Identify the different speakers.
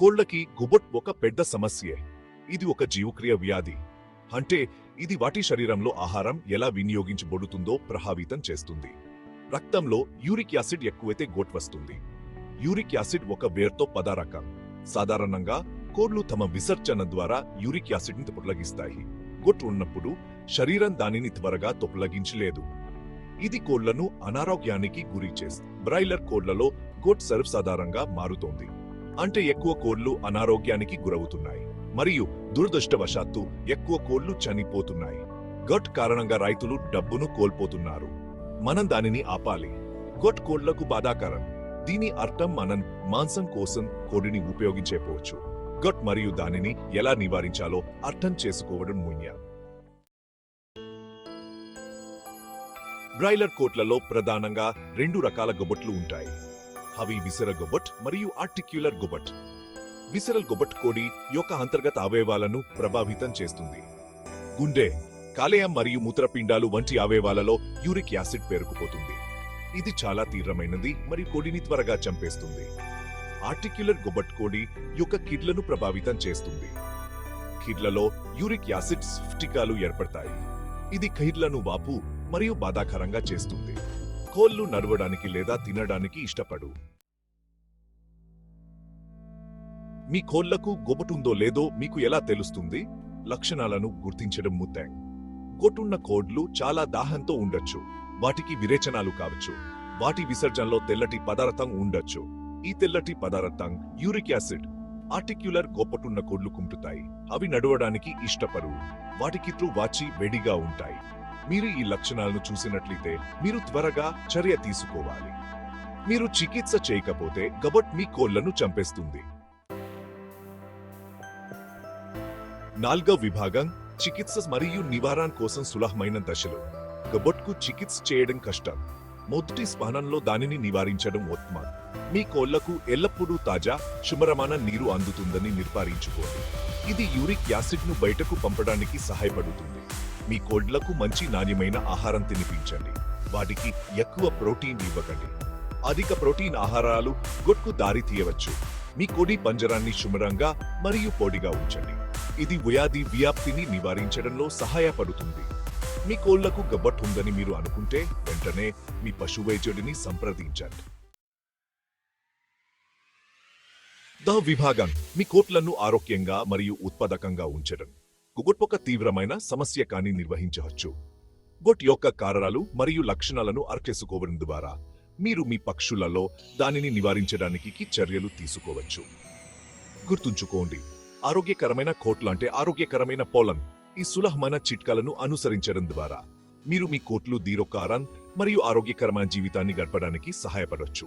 Speaker 1: కోళ్ళకి గుబొట్ ఒక పెద్ద సమస్యే. ఇది ఒక జీవక్రియ వ్యాధి. అంటే ఇది వాటి శరీరంలో ఆహారం ఎలా వినియోగించబడుతుందో ప్రభావితం చేస్తుంది. రక్తంలో యూరిక్ యాసిడ్ ఎక్కువైతే గోట్ వస్తుంది. యూరిక్ యాసిడ్ ఒక వేర్తో పదారకం. సాధారణంగా కోళ్ళు తమ విసర్జన ద్వారా యూరిక్ యాసిడ్ని తొలగిస్తాయి. గొట్ ఉన్నప్పుడు శరీరం దానిని త్వరగా తొలగించలేదు. ఇది కోళ్ళను అనారోగ్యానికి గురి చేస్తుంది బ్రాయిలర్ కోళ్ళలో గోట్ సర్వసాధారణంగా మారుతోంది. అంటే ఎక్కువ కోళ్ళు అనారోగ్యానికి గురవుతున్నాయి. మరియు దురదృష్టవశాత్తు ఎక్కువ కోళ్ళు చనిపోతున్నాయి. గట్ కారణంగా రైతులు డబ్బును కోల్పోతున్నారు. మనం దానిని ఆపాలి. గొట్ కోళ్ళకు బాధాకరం. దీని అర్థం మనం మాంసం కోసం కోడిని ఉపయోగించేపోవచ్చు. గట్ మరియు దానిని ఎలా నివారించాలో అర్థం చేసుకోవడం ముఖ్యం. బ్రాయిలర్ కోట్లలో ప్రధానంగా రెండు రకాల గొబట్లు ఉంటాయి. అవి విసర గొబట్ మరియు ఆర్టిక్యులర్ గొబట్ విసరల్ గొబట్ కోడి యొక్క అంతర్గత అవయవాలను ప్రభావితం చేస్తుంది. గుండె కాలేయం మరియు మూత్రపిండాలు వంటి అవయవాలలో యూరిక్ యాసిడ్ పేరుకుపోతుంది. ఇది చాలా తీవ్రమైనది మరియు కోడిని త్వరగా చంపేస్తుంది. ఆర్టిక్యులర్ గొబట్ కోడి యొక్క కిడ్లను ప్రభావితం చేస్తుంది. కిడ్లలో యూరిక్ యాసిడ్ స్ఫటికాలు ఏర్పడతాయి. ఇది కైర్లను వాపు మరియు బాధాకరంగా చేస్తుంది. కోళ్ళు నడవడానికి లేదా తినడానికి ఇష్టపడు మీ కోళ్ళకు గొబటుందో లేదో మీకు ఎలా తెలుస్తుంది? లక్షణాలను గుర్తించడం ముత్తాం గొట్టున్న కోడ్లు చాలా దాహంతో ఉండొచ్చు. వాటికి విరేచనాలు కావచ్చు. వాటి విసర్జనలో తెల్లటి పదార్థం ఉండొచ్చు. ఈ తెల్లటి పదార్థం యూరిక్ యాసిడ్ ఆర్టిక్యులర్ గొప్పటున్న కోడ్లు కుంటుతాయి. అవి నడవడానికి ఇష్టపరు త్రూ వాచి వేడిగా ఉంటాయి. మీరు ఈ లక్షణాలను చూసినట్లయితే మీరు త్వరగా చర్య తీసుకోవాలి. మీరు చికిత్స చేయకపోతే గబట్ మీ కోళ్ళను చంపేస్తుంది. నాల్గవ విభాగం చికిత్స మరియు నివారణ కోసం సులభమైన దశలు. గబొట్కు చికిత్స చేయడం కష్టం. మొదటి స్నానంలో దానిని నివారించడం ఉత్తమం. మీ కోళ్ళకు ఎల్లప్పుడూ తాజా శుభ్రమైన నీరు అందుతుందని నిర్ధారించుకోండి. ఇది యూరిక్ యాసిడ్ను బయటకు పంపడానికి సహాయపడుతుంది. మీ కోళ్ళకు మంచి నాణ్యమైన ఆహారం తినిపించండి. వాటికి ఎక్కువ ప్రోటీన్ ఇవ్వకండి. అధిక ప్రోటీన్ ఆహారాలు గొట్కు దారి తీయవచ్చు. మీ కోడి పంజరాన్ని శుభ్రంగా మరియు పొడిగా ఉంచండి. ఇది వ్యాధి వ్యాప్తిని నివారించడంలో సహాయపడుతుంది. మీ కోళ్ళకు గబ్బట్టుందని మీరు అనుకుంటే వెంటనే మీ పశు వైద్యుడిని సంప్రదించండి. ద విభాగం మీ కోట్లను ఆరోగ్యంగా మరియు ఉత్పాదకంగా ఉంచడం. గుగుట్ తీవ్రమైన సమస్య కాని నిర్వహించవచ్చు. గొట్ యొక్క కారణాలు మరియు లక్షణాలను అర్కేసుకోవడం ద్వారా మీరు మీ పక్షులలో దానిని నివారించడానికి చర్యలు తీసుకోవచ్చు. గుర్తుంచుకోండి ఆరోగ్యకరమైన కోట్లంటే ఆరోగ్యకరమైన పొలం ఈ సులభమైన చిట్కాలను అనుసరించడం ద్వారా మీరు మీ కోట్లు దీర్ఘకాలం మరియు ఆరోగ్యకరమైన జీవితాన్ని గడపడానికి సహాయపడవచ్చు